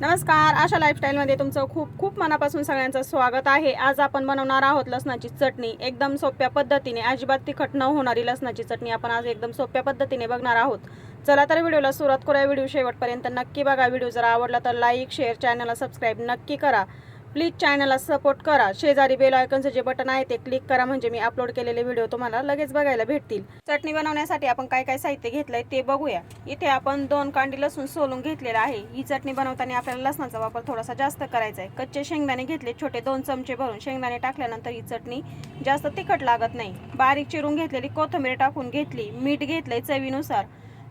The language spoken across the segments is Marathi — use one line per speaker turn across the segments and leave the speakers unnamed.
नमस्कार आशा लाईफस्टाईलमध्ये तुमचं खूप खूप मनापासून सगळ्यांचं स्वागत आहे. आज आपण बनवणार आहोत लसणाची चटणी. एकदम सोप्या पद्धतीने अजिबात तिखट न होणारी लसणाची चटणी आपण आज एकदम सोप्या पद्धतीने बघणार आहोत. चला तर व्हिडिओला सुरुवात करूया. व्हिडिओ शेवटपर्यंत नक्की बघा. व्हिडिओ जर आवडला तर लाईक शेअर चॅनलला सबस्क्राईब नक्की करा. प्लीज चॅनलला सपोर्ट करा. शेजारी बेल आयकनचं जे बटन आहे ते क्लिक करा. म्हणजे मी अपलोड केलेले व्हिडिओ तुम्हाला लगेच बघायला भेटतील. चटणी बनवण्यासाठी आपण काय काय साहित्य घेतलंय ते बघूया. इथे आपण दोन कांडी लसूण सोलून घेतलेला आहे. ही चटणी बनवताना आपल्याला लसणाचा वापर थोडासा जास्त करायचा आहे. कच्चे शेंगदाणे घेतले छोटे दोन चमचे भरून शेंगदाणे टाकल्यानंतर ही चटणी जास्त तिखट लागत नाही. बारीक चिरून घेतलेली कोथिंबीर टाकून घेतली. मीठ घेतलंय चवीनुसार.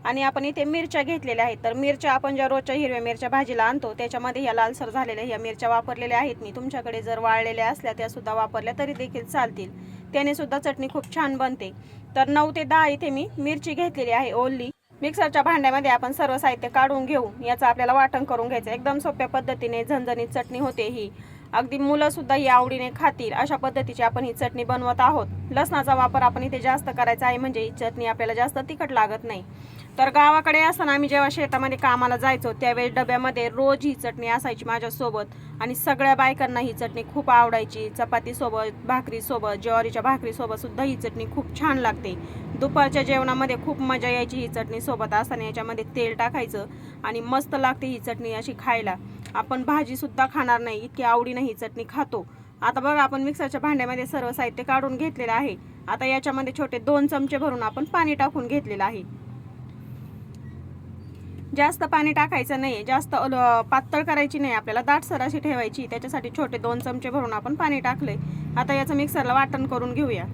आणि आपण इथे मिरच्या घेतलेल्या आहेत. तर मिरच्या आपण ज्या रोजच्या हिरव्या मिरच्या भाजीला आणतो त्याच्यामध्ये ह्या लालसर झालेल्या ह्या मिरच्या वापरलेल्या आहेत. मी तुमच्याकडे जर वाळलेल्या असल्या त्या सुद्धा वापरल्या तरी देखील चालतील. त्याने सुद्धा चटणी खूप छान बनते. तर नऊ ते दहा इथे मी मिरची घेतलेली आहे ओल्ली मिक्सरच्या भांड्यामध्ये आपण सर्व साहित्य काढून घेऊ. याचं आपल्याला वाटण करून घ्यायचं एकदम सोप्या पद्धतीने झणझणीत चटणी होते ही. अगदी मुलंसुद्धा ही आवडीने खातील. अशा पद्धतीची आपण ही चटणी बनवत आहोत. लसणाचा वापर आपण इथे जास्त करायचा आहे म्हणजे ही चटणी आपल्याला जास्त तिखट लागत नाही. तर गावाकडे असताना आम्ही जेव्हा शेतामध्ये कामाला जायचो त्यावेळेस डब्यामध्ये रोज ही चटणी असायची माझ्यासोबत. आणि सगळ्या बायकांना ही चटणी खूप आवडायची. चपातीसोबत भाकरीसोबत ज्वारीच्या भाकरीसोबतसुद्धा ही चटणी खूप छान लागते. दुपारच्या जेवणामध्ये खूप मजा यायची ही चटणी सोबत असताना. याच्यामध्ये तेल टाकायचं आणि मस्त लागते ही चटणी अशी खायला. आपण भाजीसुद्धा खाणार नाही इतकी आवडी ही चटणी खातो. आता बघा आपण मिक्सरच्या भांड्यामध्ये सर्व साहित्य काढून घेतलेलं आहे. आता याच्यामध्ये छोटे दोन चमचे भरून आपण पाणी टाकून घेतलेलं आहे. जास्त पाणी टाकायचं नाही जास्त अल- पातळ करायची नाही आपल्याला दाटसर अशी ठेवायची त्याच्यासाठी छोटे दोन चमचे भरून आपण पाणी टाकले आता याचं मिक्सरला वाटण करून घेऊया.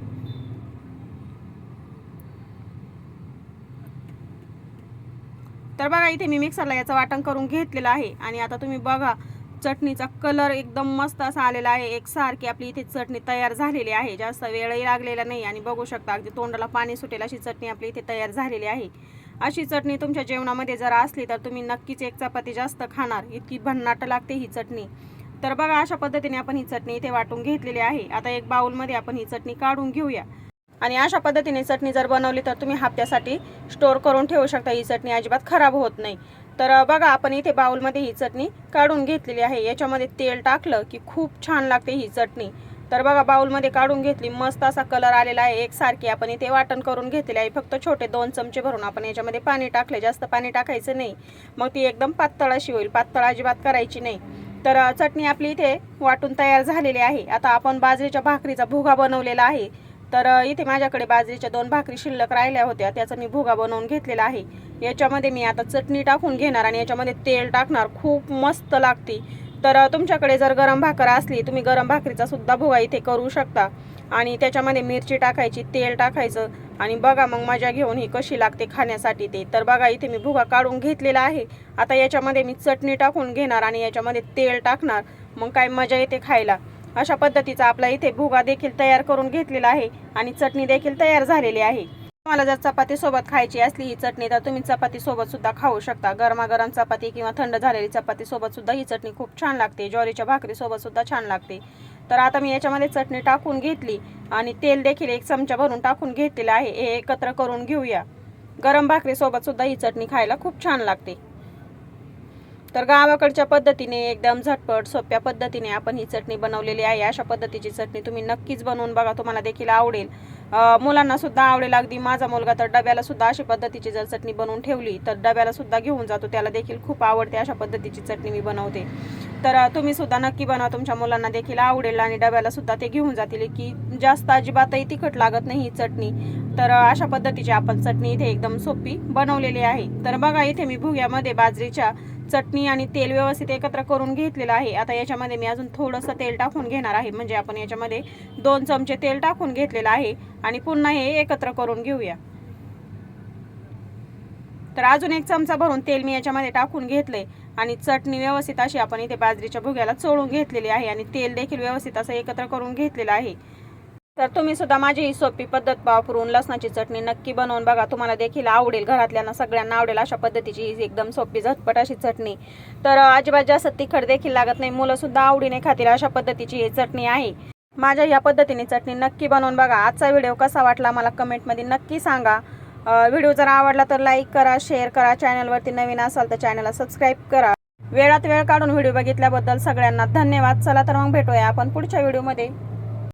तर बघा इथे मी मिक्सरला याचं वाटण करून घेतलेलं आहे. आणि आता तुम्ही बघा चटणीचा कलर एकदम मस्त असा आलेला आहे. एकसारखी आपली इथे चटणी तयार झालेली आहे. जास्त वेळही लागलेला नाही आणि बघू शकता अगदी तोंडाला पाणी सुटेल अशी चटणी आपली इथे तयार झालेली आहे. अशी चटणी तुमच्या जेवणामध्ये जर असली तर तुम्ही नक्कीच एक चपाती जास्त खाणार. इतकी भन्नाट लागते ही चटणी. तर बघा अशा पद्धतीने आपण ही चटणी इथे वाटून घेतलेली आहे. आता एक बाउलमध्ये आपण ही चटणी काढून घेऊया. आणि अशा पद्धतीने चटणी जर बनवली तर तुम्ही हप्त्यासाठी स्टोअर करून ठेवू शकता. ही चटणी अजिबात खराब होत नाही. तर बघा आपण इथे बाउलमध्ये ही चटणी काढून घेतलेली आहे. याच्यामध्ये तेल टाकलं की खूप छान लागते ही चटणी. तर बघा बाउलमध्ये काढून घेतली. मस्त असा कलर आलेला आहे. एकसारखी आपण इथे वाटण करून घेतलेली आहे. फक्त छोटे दोन चमचे भरून आपण याच्यामध्ये पाणी टाकले जास्त पाणी टाकायचं नाही. मग ती एकदम पातळ अशी होईल. पातळ अजिबात करायची नाही. तर चटणी आपली इथे वाटून तयार झालेली आहे. आता आपण बाजरीच्या भाकरीचा भुगा बनवलेला आहे. तर इथे माझ्याकडे बाजरीच्या दोन भाकरी शिल्लक राहिल्या होत्या. त्याचा मी भुगा बनवून घेतलेला आहे. याच्यामध्ये मी आता चटणी टाकून घेणार आणि याच्यामध्ये तेल टाकणार. खूप मस्त लागते. तर तुमच्याकडे जर गरम भाकर असली तुम्ही गरम भाकरीचा सुद्धा भुगा इथे करू शकता. आणि त्याच्यामध्ये मिरची टाकायची तेल टाकायचं. आणि बघा मग मजा घेऊन ही कशी लागते खाण्यासाठी ते. तर बघा इथे मी भुगा काढून घेतलेला आहे. आता याच्यामध्ये मी चटणी टाकून घेणार आणि याच्यामध्ये तेल टाकणार. मग काय मजा येते खायला. अशा पद्धतीचा आपला इथे भुगा देखील तयार करून घेतलेला आहे आणि चटणी देखील तयार झालेली आहे. तुम्हाला जर चपाती सोबत खायची असली ही चटणी तर तुम्ही चपाती सोबत सुद्धा खाऊ शकता. गरमागरम चपाती किंवा थंड झालेली चपाती सोबत सुद्धा ही चटणी खूप छान लागते. ज्वारीच्या भाकरी सोबत सुद्धा छान लागते. तर आता मी याच्यामध्ये चटणी टाकून घेतली आणि तेल देखील एक चमचा भरून टाकून घेतलेलं आहे. हे एकत्र करून घेऊया. गरम भाकरी सोबत सुद्धा ही चटणी खायला खूप छान लागते. तर गावाकडच्या पद्धतीने एकदम झटपट सोप्या पद्धतीने आपण ही चटणी बनवलेली आहे. अशा पद्धतीची चटणी तुम्ही नक्कीच बनवून बघा तुम्हाला देखील आवडेल. मुलांना सुद्धा आवडेल अगदी. माझा मुलगा तर डब्याला सुद्धा अशी पद्धतीची जर चटणी बनवून ठेवली तर डब्याला सुद्धा घेऊन जातो. त्याला देखील खूप आवडते अशा पद्धतीची चटणी मी बनवते. तर तुम्ही सुद्धा नक्की बनवा. तुमच्या मुलांना देखील आवडेल आणि डब्याला सुद्धा ते घेऊन जातील. की जास्त अजिबातही तिखट लागत नाही ही चटणी. तर अशा पद्धतीची आपण चटणी इथे एकदम सोपी बनवलेली आहे. तर बघा इथे मी भुग्यामध्ये बाजरीच्या चटणी आणि तेल व्यवस्थित एकत्र करून घेतलेलं आहे. आता याच्यामध्ये मी अजून थोडंसं तेल टाकून घेणार आहे. म्हणजे आपण याच्यामध्ये दोन चमचे तेल टाकून घेतलेलं आहे आणि पुन्हा हे एकत्र करून घेऊया. तर अजून एक चमचा भरून तेल मी याच्यामध्ये टाकून घेतले आणि चटणी व्यवस्थित अशी आपण इथे बाजरीच्या भुग्याला चोळून घेतलेली आहे आणि तेल देखील व्यवस्थित असं एकत्र करून घेतलेलं आहे. तर तुम्ही सुद्धा माझी ही सोपी पद्धत वापरून लसणाची चटणी नक्की बनवून बघा. तुम्हाला देखील आवडेल घरातल्यांना सगळ्यांना आवडेल अशा पद्धतीची ही एकदम सोपी झटपट अशी चटणी. तर अजिबात जास्त तिखट देखील लागत नाही. मुलं सुद्धा आवडीने खातील अशा पद्धतीची ही चटणी आहे. माझ्या या पद्धतीने चटणी नक्की बनवून बघा. आजचा व्हिडिओ कसा वाटला मला कमेंटमध्ये नक्की सांगा. व्हिडिओ जर आवडला तर लाईक करा शेअर करा. चॅनलवरती नवीन असाल तर चॅनलला सबस्क्राईब करा. वेळात वेळ काढून व्हिडिओ बघितल्याबद्दल सगळ्यांना धन्यवाद. चला तर मग भेटूया आपण पुढच्या व्हिडिओमध्ये.